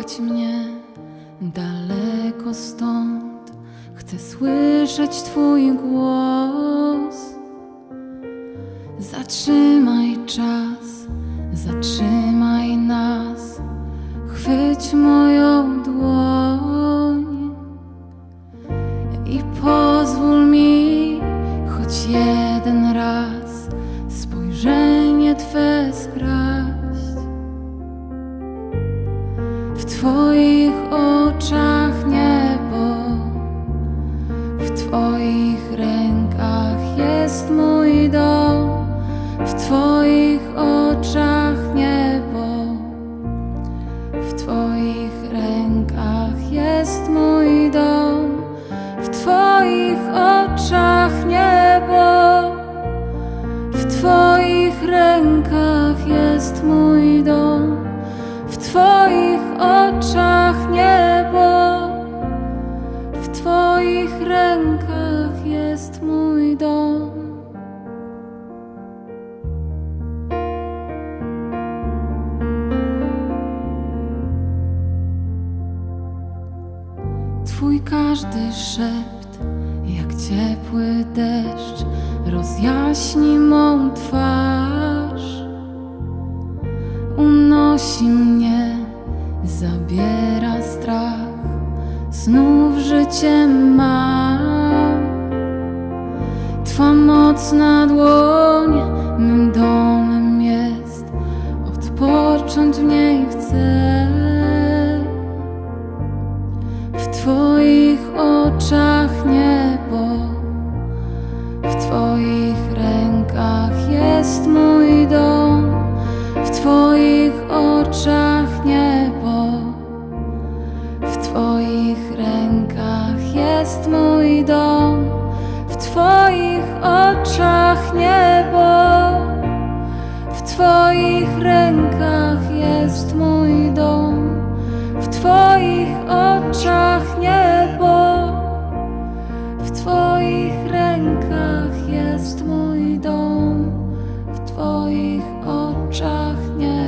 Zaprowadź mnie daleko stąd. Chcę słyszeć Twój głos. Zatrzymaj czas, zatrzymaj nas. Chwyć moją dłoń i pozwól mi choć jeden raz spojrzenie Twe skraść. W Twoich oczach niebo, w Twoich rękach jest mój dom, w Twoich oczach niebo, w Twoich rękach jest mój dom, w Twoich oczach niebo, w Twoich rękach jest mój dom, w Twoich Twoich rękach jest mój dom. Twój każdy szept, jak ciepły deszcz, rozjaśni mą twarz. Unosi mnie, zabiera znów życie mam. Twa mocna dłoń Twoich rękach jest mój dom, w Twoich oczach niebo, w Twoich rękach jest mój dom, w Twoich oczach niebo, w Twoich rękach jest mój dom, w Twoich oczach niebo.